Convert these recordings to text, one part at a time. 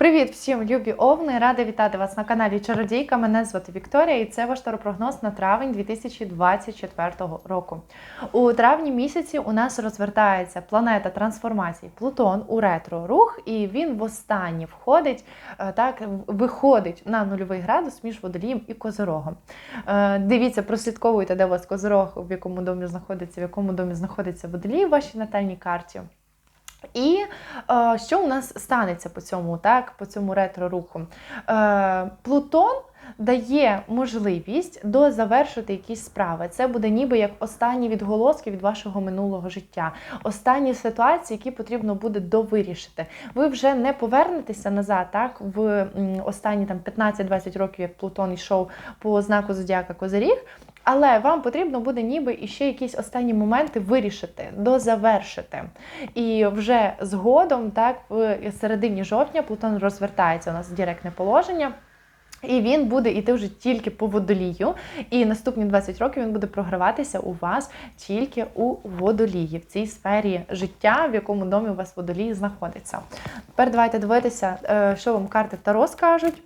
Привіт всім, любі овни! Рада вітати вас на каналі Чародійка. Мене звати Вікторія, і це ваш таропрогноз на травень 2024 року. У травні місяці у нас розвертається планета трансформації Плутон у ретро рух, і він востаннє входить, е, так виходить на нульовий градус між водолієм і козорогом. Е, Дивіться, прослідковуйте, де у вас козорог, в якому домі знаходиться, в якому домі знаходиться водолій в вашій натальній карті. І е, що у нас станеться по цьому, так, по цьому ретро-руху? Е, Плутон дає можливість дозавершити якісь справи. Це буде ніби як останні відголоски від вашого минулого життя, останні ситуації, які потрібно буде довирішити. Ви вже не повернетеся назад, так, в останні там 15-20 років, як Плутон йшов по знаку Зодіака Козиріг. Але вам потрібно буде ніби іще якісь останні моменти вирішити, дозавершити. І вже згодом, так, в середині жовтня Плутон розвертається у нас в директне положення. І він буде йти вже тільки по водолію. І наступні 20 років він буде програватися у вас тільки у водолії, в цій сфері життя, в якому домі у вас водолій знаходиться. Тепер давайте дивитися, е, що вам карти Таро скажуть.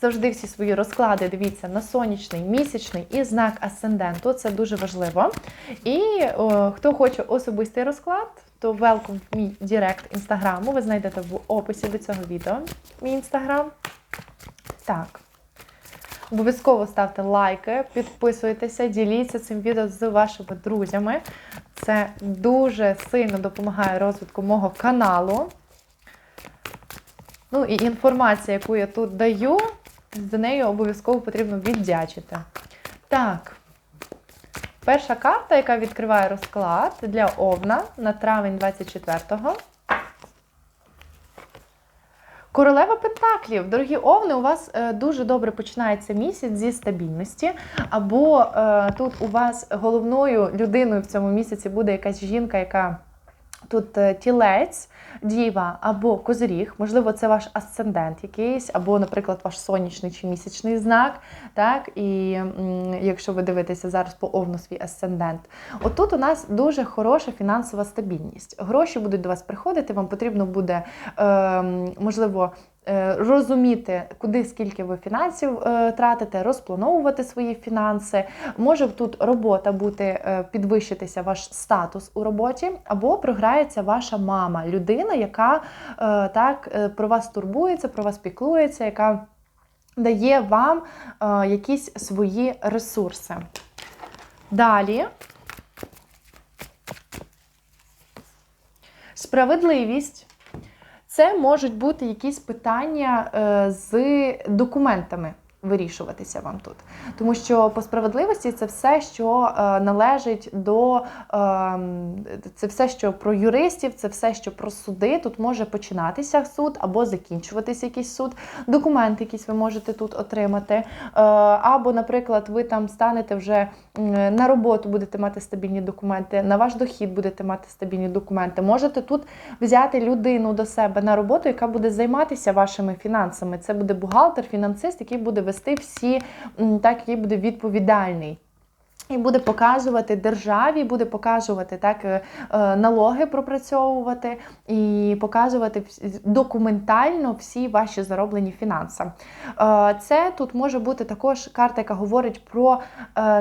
Завжди всі свої розклади дивіться на сонячний, місячний і знак асценденту. Це дуже важливо. І о, хто хоче особистий розклад, то welcome в мій директ інстаграму. Ви знайдете в описі до цього відео мій інстаграм. Так. Обов'язково ставте лайки, підписуйтеся, діліться цим відео з вашими друзями. Це дуже сильно допомагає розвитку мого каналу. Ну і інформація, яку я тут даю, за нею обов'язково потрібно віддячити. Так. Перша карта, яка відкриває розклад для Овна на травень 24-го. Королева Пентаклів, дорогі овни, у вас е, дуже добре починається місяць зі стабільності. Або е, тут у вас головною людиною в цьому місяці буде якась жінка, яка тут е, тілець, діва або козиріг, можливо, це ваш асцендент якийсь, або, наприклад, ваш сонячний чи місячний знак. Так? І якщо ви дивитеся зараз по овну свій асцендент, отут у нас дуже хороша фінансова стабільність. Гроші будуть до вас приходити, вам потрібно буде, е, можливо, Розуміти, куди скільки ви фінансів е, тратите, розплановувати свої фінанси. Може тут робота бути, е, підвищитися ваш статус у роботі, або програється ваша мама, людина, яка е, так е, про вас турбується, про вас піклується, яка дає вам е, якісь свої ресурси. Далі. Справедливість. Це можуть бути якісь питання е, з документами вирішуватися вам тут. Тому що по справедливості це все, що е, належить до е, це все, що про юристів, це все, що про суди. Тут може починатися суд або закінчуватися якийсь суд, документи якісь ви можете тут отримати. Е, або, наприклад, ви там станете вже на роботу, будете мати стабільні документи, на ваш дохід будете мати стабільні документи. Можете тут взяти людину до себе на роботу, яка буде займатися вашими фінансами. Це буде бухгалтер, фінансист, який буде вести всі, так, який буде відповідальний. І буде показувати державі, буде показувати так е, е, налоги пропрацьовувати і показувати документально всі ваші зароблені фінанси. Е, Це тут може бути також карта, яка говорить про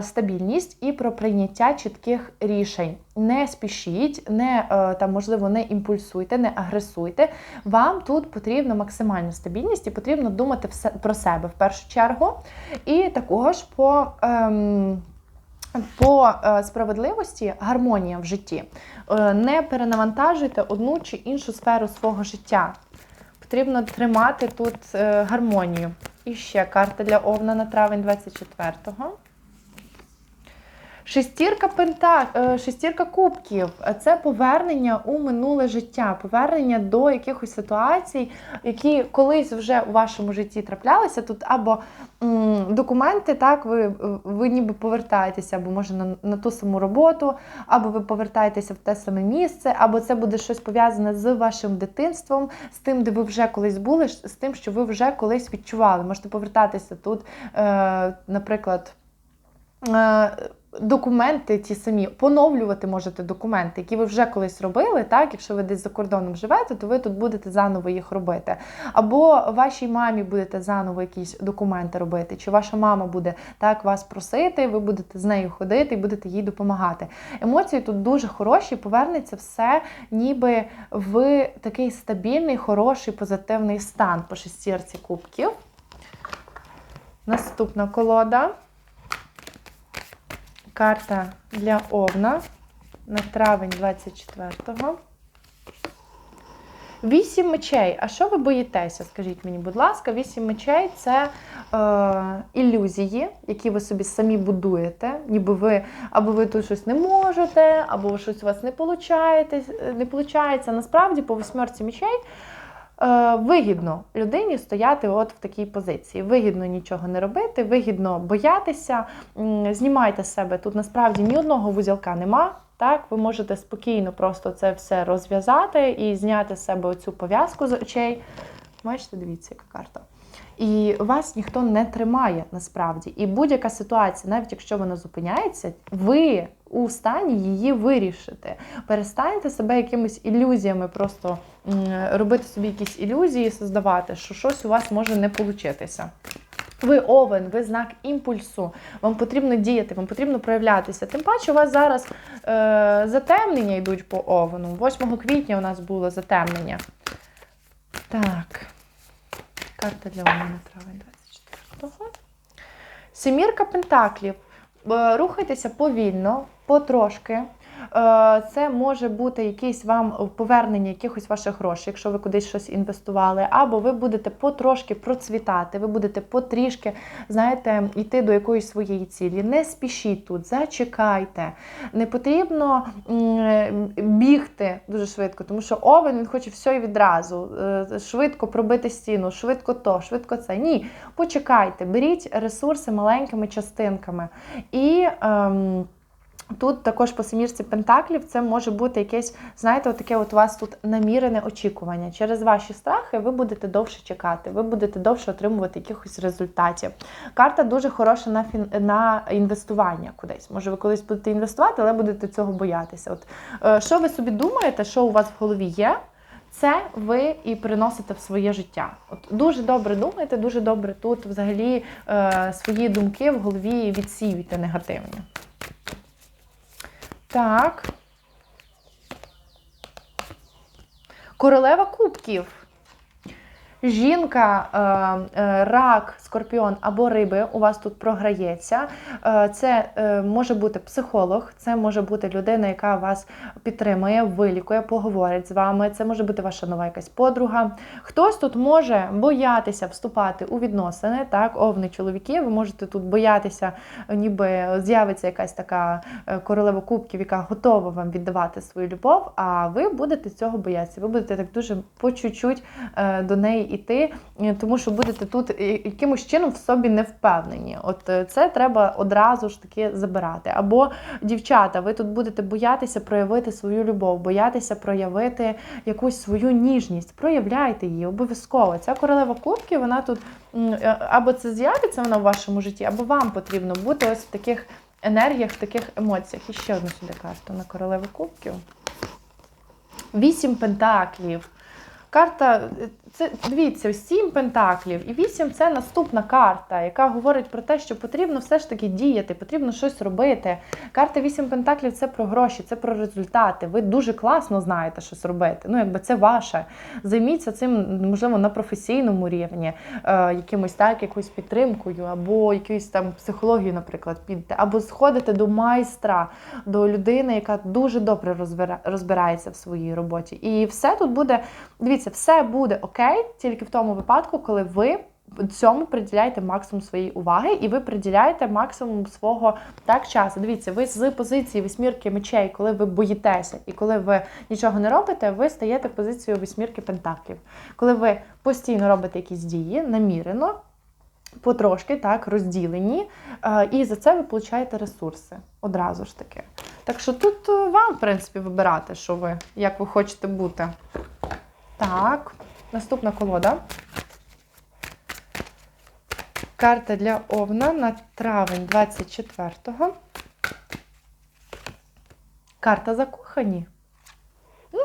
стабільність і про прийняття чітких рішень. Не спішіть, не там, можливо, не імпульсуйте, не агресуйте. Вам тут потрібна максимальна стабільність і потрібно думати про себе в першу чергу. І також по. Ем, по е, справедливості гармонія в житті. Е, Не перенавантажуйте одну чи іншу сферу свого життя. Потрібно тримати тут е, гармонію. І ще карта для Овна на травень 24-го. Шестірка пента, е, шестірка кубків це повернення у минуле життя, повернення до якихось ситуацій, які колись вже у вашому житті траплялися. Тут або документи, так, ви, ви ніби повертаєтеся, або може на, на ту саму роботу, або ви повертаєтеся в те саме місце, або це буде щось пов'язане з вашим дитинством, з тим, де ви вже колись були, з тим, що ви вже колись відчували. Можете повертатися тут, е, наприклад. Е, документи ті самі, поновлювати можете документи, які ви вже колись робили. Так, якщо ви десь за кордоном живете, то ви тут будете заново їх робити. Або вашій мамі будете заново якісь документи робити, чи ваша мама буде так вас просити, ви будете з нею ходити і будете їй допомагати. Емоції тут дуже хороші, повернеться все ніби в такий стабільний, хороший, позитивний стан по шестірці кубків. Наступна колода. Карта для Овна на травень 24-го. Вісім мечей. А що ви боїтеся? Скажіть мені, будь ласка, вісім мечей це е, ілюзії, які ви собі самі будуєте. Ніби ви або ви тут щось не можете, або щось у вас не виходить. Не виходить. Насправді, по восьмерці мечей вигідно людині стояти от в такій позиції. Вигідно нічого не робити, вигідно боятися. Знімайте себе. Тут насправді ні одного вузілка нема. Так, ви можете спокійно просто це все розв'язати і зняти з себе оцю пов'язку з очей. Бачите, дивіться, яка карта. І вас ніхто не тримає насправді. І будь-яка ситуація, навіть якщо вона зупиняється, ви у стані її вирішити. Перестаньте себе якимись ілюзіями, просто робити собі якісь ілюзії, создавати, що щось у вас може не получитися. Ви овен, ви знак імпульсу, вам потрібно діяти, вам потрібно проявлятися. Тим паче, у вас зараз е, затемнення йдуть по овену. 8 квітня у нас було затемнення. Так. Карта для Овена травень 24-го. Семірка пентаклів. Е, Рухайтеся повільно, потрошки. Е, Це може бути якийсь вам повернення якихось ваших грошей, якщо ви кудись щось інвестували, або ви будете потрошки процвітати, ви будете потрішки, знаєте, йти до якоїсь своєї цілі. Не спішіть тут, зачекайте. Не потрібно бігти дуже швидко, тому що овен він хоче все і відразу. Е, Швидко пробити стіну, швидко то, швидко це. Ні, почекайте, беріть ресурси маленькими частинками. І. Ем, Тут також по семірці пентаклів це може бути якесь, знаєте, таке от у вас тут намірене очікування. Через ваші страхи ви будете довше чекати, ви будете довше отримувати якихось результатів. Карта дуже хороша на фін... на інвестування кудись. Може, ви колись будете інвестувати, але будете цього боятися. От е, що ви собі думаєте, що у вас в голові є? Це ви і приносите в своє життя. От дуже добре думайте, дуже добре тут взагалі е, свої думки в голові відсіюйте негативні. Так. Королева кубків. Жінка, е, е, рак, скорпіон або риби у вас тут програється. Е, Це може бути психолог, це може бути людина, яка вас підтримує, вилікує, поговорить з вами. Це може бути ваша нова якась подруга. Хтось тут може боятися вступати у відносини, так, овни чоловіки. Ви можете тут боятися, ніби з'явиться якась така королева кубків, яка готова вам віддавати свою любов. А ви будете цього боятися. Ви будете так дуже по чуть-чуть до неї іти, е, тому що будете тут е, якимось чином в собі не впевнені. От е, це треба одразу ж таки забирати. Або дівчата, ви тут будете боятися проявити свою любов, боятися проявити якусь свою ніжність. Проявляйте її обов'язково. Ця королева кубків, вона тут або це з'явиться вона в вашому житті, або вам потрібно бути ось в таких енергіях, в таких емоціях. І ще одну сюди карту на королеву кубків. Вісім пентаклів. Карта, це дивіться, сім пентаклів і вісім це наступна карта, яка говорить про те, що потрібно все ж таки діяти, потрібно щось робити. Карта вісім пентаклів це про гроші, це про результати. Ви дуже класно знаєте щось робити. Ну, якби це ваше. Займіться цим, можливо, на професійному рівні, е, якимось так, якоюсь підтримкою, або якоюсь там психологією, наприклад, підете, або сходите до майстра, до людини, яка дуже добре розбира- розбирається в своїй роботі. І все тут буде. Дивіться, все буде окей, тільки в тому випадку, коли ви цьому приділяєте максимум своєї уваги, і ви приділяєте максимум свого так часу. Дивіться, ви з позиції восьмірки мечей, коли ви боїтеся, і коли ви нічого не робите, ви стаєте в позицію восьмірки пентаклів. Коли ви постійно робите якісь дії, намірено. Потрошки так розділені, е, і за це ви получаєте ресурси одразу ж таки. Так що тут е, вам, в принципі, вибирати, що ви, як ви хочете бути. Так, наступна колода. Карта для Овна на травень 24-го. Карта закохані. Ну,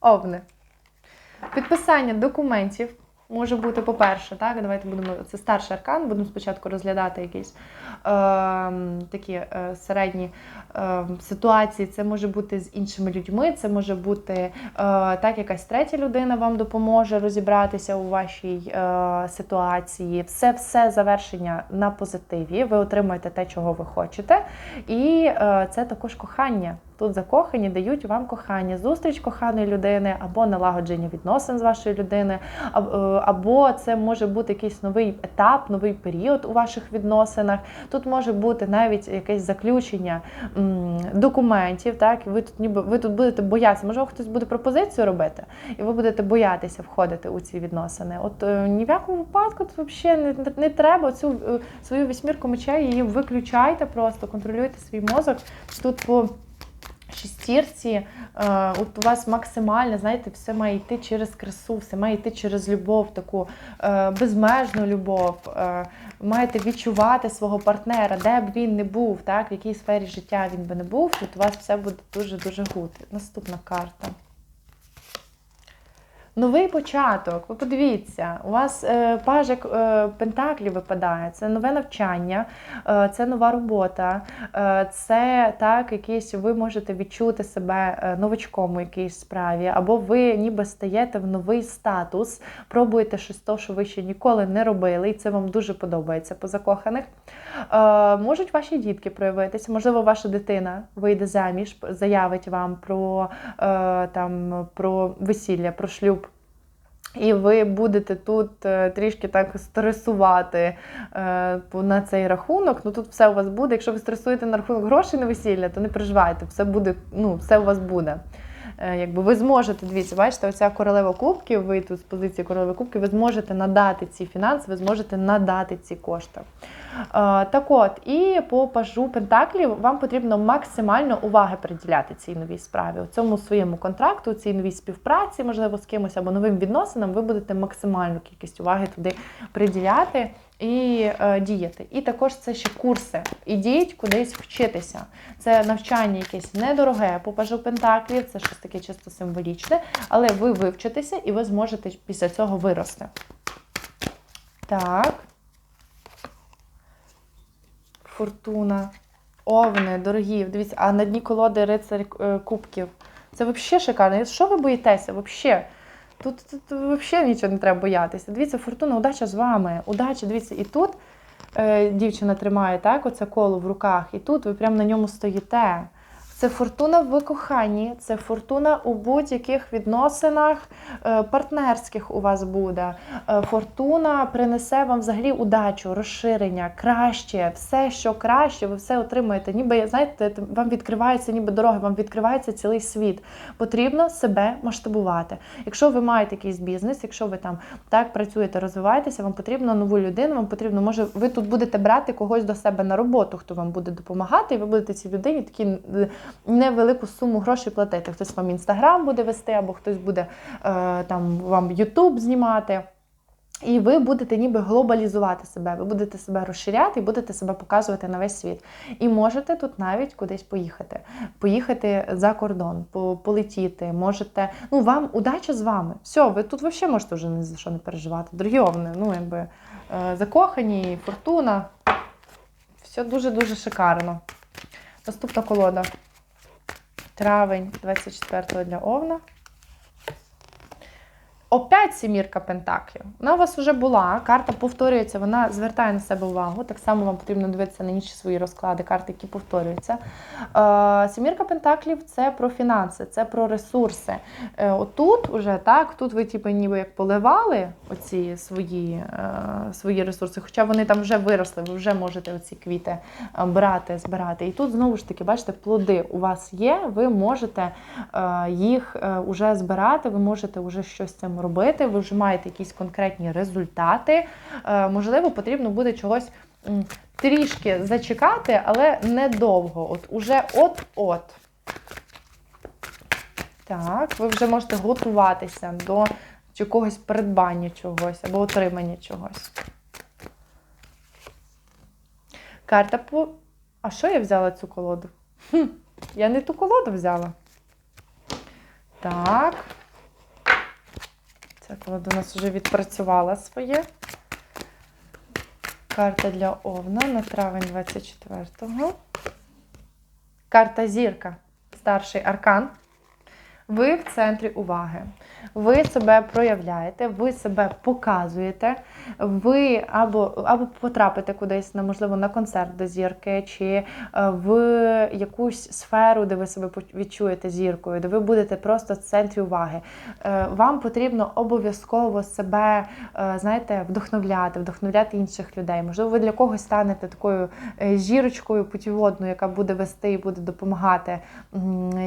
Овни. Підписання документів може бути, по-перше, так, давайте будемо. Це старший аркан, будемо спочатку розглядати якісь е, такі е, середні е, ситуації. Це може бути з іншими людьми, це може бути е, так, якась третя людина вам допоможе розібратися у вашій е, ситуації. Все, все завершення на позитиві. Ви отримуєте те, чого ви хочете. І е, це також кохання. Тут закохані дають вам кохання, зустріч коханої людини або налагодження відносин з вашою людиною, е, або це може бути якийсь новий етап, новий період у ваших відносинах. Тут може бути навіть якесь заключення документів. Так, і ви тут ніби ви тут будете боятися. Можливо, хтось буде пропозицію робити, і ви будете боятися входити у ці відносини. От е, ні в якому випадку тут взагалі не, не треба цю е, свою вісьмірку мечей, її виключайте просто, контролюйте свій мозок. Тут по шестірці, е, от у вас максимально, знаєте, все має йти через красу, все має йти через любов, таку е, безмежну любов. Е, маєте відчувати свого партнера, де б він не був, так, в якій сфері життя він би не був, тут у вас все буде дуже-дуже гуд. Наступна карта. Новий початок. Ви подивіться, у вас е, пажик е, Пентаклі випадає. Це нове навчання, е, це нова робота, це так, якийсь ви можете відчути себе новачком у якійсь справі, або ви ніби стаєте в новий статус, пробуєте щось то, що ви ще ніколи не робили, і це вам дуже подобається по закоханих. Можуть ваші дітки проявитися, можливо, ваша дитина вийде заміж, заявить вам про, там, про весілля, про шлюб. І ви будете тут е, трішки так стресувати е, на цей рахунок. Ну тут все у вас буде. Якщо ви стресуєте на рахунок грошей на весілля, то не переживайте, все буде, ну, все у вас буде. Е, Якби ви зможете, дивіться, бачите, оця королева кубків, ви тут з позиції королеви кубків, ви зможете надати ці фінанси, ви зможете надати ці кошти. Е, Так от, і по пажу Пентаклів вам потрібно максимально уваги приділяти цій новій справі. У цьому своєму контракту, цій новій співпраці, можливо, з кимось або новим відносинам, ви будете максимальну кількість уваги туди приділяти і е, діяти. І також це ще курси. Ідіть кудись вчитися. Це навчання якесь недороге по пажу Пентаклів, це щось таке чисто символічне, але ви вивчитеся і ви зможете після цього вирости. Так. Фортуна. Овни, дорогі. Дивіться, а на дні колоди рицарь е, кубків. Це взагалі шикарно. Що ви боїтеся? Взагалі? Тут, тут взагалі нічого не треба боятися. Дивіться, фортуна, удача з вами. Удача, дивіться, і тут е, дівчина тримає так, оце коло в руках, і тут ви прямо на ньому стоїте. Це фортуна в коханні, це фортуна у будь-яких відносинах е, партнерських у вас буде. Е, Фортуна принесе вам взагалі удачу, розширення, краще, все, що краще, ви все отримаєте. Ніби знаєте, вам відкриваються ніби дороги, вам відкривається цілий світ. Потрібно себе масштабувати. Якщо ви маєте якийсь бізнес, якщо ви там так працюєте, розвиваєтеся, вам потрібно нову людину, вам потрібно, може, ви тут будете брати когось до себе на роботу, хто вам буде допомагати, і ви будете цій людині такі е, невелику суму грошей платити. Хтось вам інстаграм буде вести, або хтось буде е, там вам Ютуб знімати. І ви будете ніби глобалізувати себе, ви будете себе розширяти і будете себе показувати на весь світ. І можете тут навіть кудись поїхати, поїхати за кордон, полетіти. Можете, ну вам удача з вами. Все, ви тут взагалі можете вже ні за що не переживати. Дорогі овни, ну якби е, закохані, фортуна. Все дуже-дуже шикарно. Наступна колода. Травень 24-го для Овна. Опять сімірка Пентаклів. Вона у вас вже була, карта повторюється, вона звертає на себе увагу. Так само вам потрібно дивитися на інші свої розклади, карти, які повторюються. Е, сімірка Пентаклів це про фінанси, це про ресурси. Е, отут уже так, тут ви типу, ніби як поливали оці свої, е, свої ресурси, хоча вони там вже виросли, ви вже можете оці квіти брати, збирати. І тут знову ж таки, бачите, плоди у вас є, ви можете їх уже збирати, ви можете вже щось з робити, ви вже маєте якісь конкретні результати. Е, Можливо, потрібно буде чогось трішки зачекати, але недовго. От уже от-от. Так, ви вже можете готуватися до якогось придбання чогось або отримання чогось. Карта по. А що я взяла цю колоду? Хм, я не ту колоду взяла. Так. Ця колода у нас вже відпрацювала своє. Карта для Овна на травень 24-го. Карта Зірка. Старший аркан. Ви в центрі уваги. Ви себе проявляєте, ви себе показуєте, ви або або потрапите кудись, на, можливо, на концерт до зірки, чи е, в якусь сферу, де ви себе відчуєте зіркою, де ви будете просто в центрі уваги. Е, Вам потрібно обов'язково себе, е, знаєте, вдохновляти, вдохновляти інших людей. Можливо, ви для когось станете такою зірочкою путіводною, яка буде вести і буде допомагати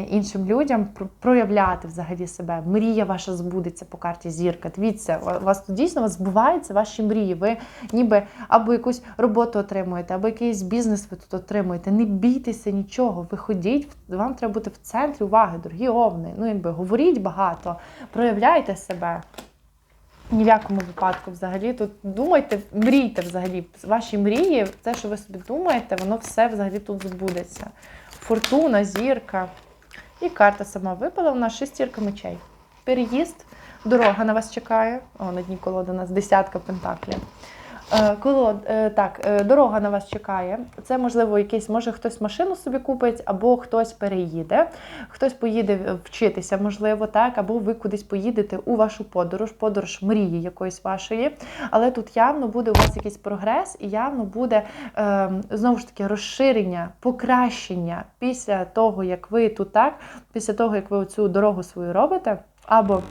іншим людям про- проявляти взагалі себе. Мрія ваша збудеться по карті зірка. Дивіться, у вас тут дійсно у вас збуваються ваші мрії. Ви ніби або якусь роботу отримуєте, або якийсь бізнес ви тут отримуєте. Не бійтеся нічого. Ви ходіть, вам треба бути в центрі уваги, дорогі овни. Ну, якби говоріть багато, проявляйте себе. Ні в якому випадку взагалі тут думайте, мрійте взагалі. Ваші мрії, те, що ви собі думаєте, воно все взагалі тут збудеться. Фортуна, зірка. І карта сама випала, у нас шестірка мечей. Переїзд, дорога на вас чекає. О, на дні колоди у нас десятка пентаклів. Е, Колод, е, так, е, дорога на вас чекає. Це можливо якийсь, може хтось машину собі купить, або хтось переїде, хтось поїде вчитися, можливо, так, або ви кудись поїдете у вашу подорож, подорож мрії якоїсь вашої. Але тут явно буде у вас якийсь прогрес, і явно буде знову ж таки розширення, покращення після того, як ви тут так, після того, як ви цю дорогу свою робите, або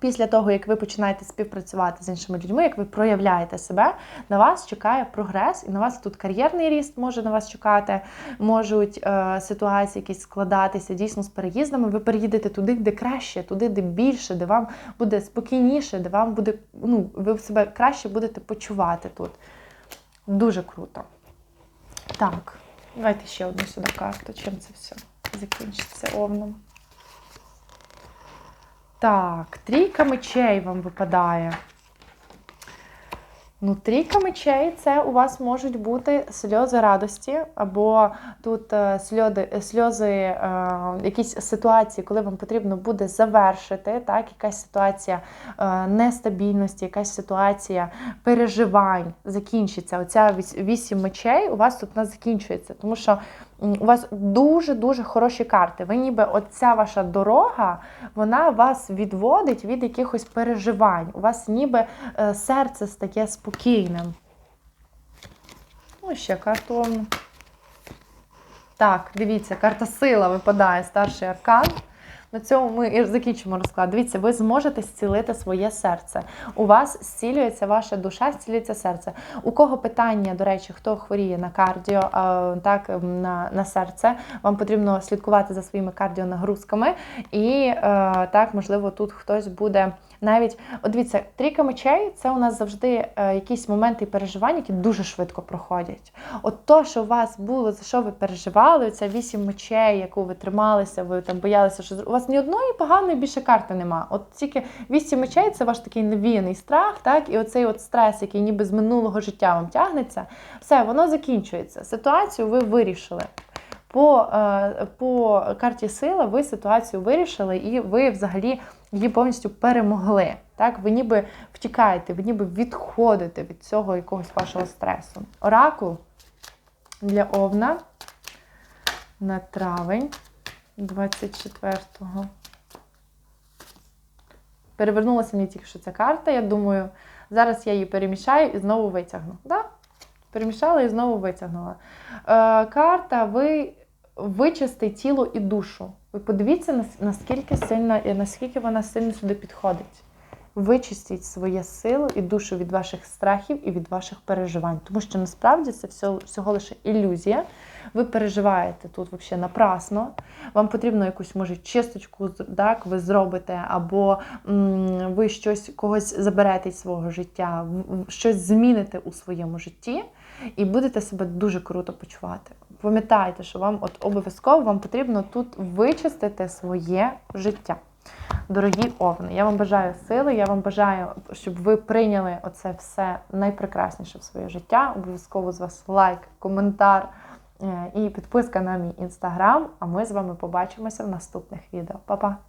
Після того, як ви починаєте співпрацювати з іншими людьми, як ви проявляєте себе, на вас чекає прогрес, і на вас тут кар'єрний ріст може на вас чекати, можуть е, ситуації якісь складатися дійсно з переїздами. Ви переїдете туди, де краще, туди, де більше, де вам буде спокійніше, де вам буде, ну, ви себе краще будете почувати тут. Дуже круто. Так, давайте ще одну сюди карту. Чим це все закінчиться овном. Так, трійка мечей вам випадає. Ну, трійка мечей це у вас можуть бути сльози радості, або тут е, сльози, сльози е, якісь ситуації, коли вам потрібно буде завершити, так, якась ситуація е, нестабільності, якась ситуація переживань закінчиться. Оця вісім мечей у вас тут вона закінчується, тому що у вас дуже-дуже хороші карти. Ви ніби оця ваша дорога, вона вас відводить від якихось переживань. У вас ніби е, серце стає спокійним. Ну, ще карту. Так, дивіться, карта сила випадає, старший аркан. На цьому ми і закінчимо розклад. Дивіться, ви зможете зцілити своє серце. У вас зцілюється ваша душа, зцілюється серце. У кого питання, до речі, хто хворіє на кардіо, так, ем, на, на серце, вам потрібно слідкувати за своїми кардіонагрузками. І е, так, можливо, тут хтось буде навіть. От дивіться, трійка мечей це у нас завжди е, якісь моменти і переживання, які дуже швидко проходять. От то, що у вас було, за що ви переживали, ця вісім мечей, яку ви трималися, ви там боялися, що у вас ні одної поганої більше карти нема. От тільки вісім мечей це ваш такий навіяний страх, так, і оцей от стрес, який ніби з минулого життя вам тягнеться, все, воно закінчується. Ситуацію ви вирішили. По, е, по карті сила ви ситуацію вирішили, і ви взагалі її повністю перемогли. Так, ви ніби втікаєте, ви ніби відходите від цього якогось вашого стресу. Оракул для Овна на травень 24-го. Перевернулася мені тільки що ця карта. Я думаю, зараз я її перемішаю і знову витягну. Да? Перемішала і знову витягнула. Е, карта ви вичисти тіло і душу. Ви подивіться, нас- наскільки сильно, наскільки вона сильно сюди підходить. Вичистіть своє силу і душу від ваших страхів і від ваших переживань. Тому що насправді це все, всього лише ілюзія. Ви переживаєте тут взагалі напрасно. Вам потрібно якусь, може, чисточку з- так, ви зробите, або м, ви щось когось заберете із свого життя, щось зміните у своєму житті і будете себе дуже круто почувати. Пам'ятайте, що вам от обов'язково вам потрібно тут вичистити своє життя. Дорогі овни, я вам бажаю сили, я вам бажаю, щоб ви прийняли оце все найпрекрасніше в своє життя. Обов'язково з вас лайк, коментар е, і підписка на мій інстаграм. А ми з вами побачимося в наступних відео. Па-па!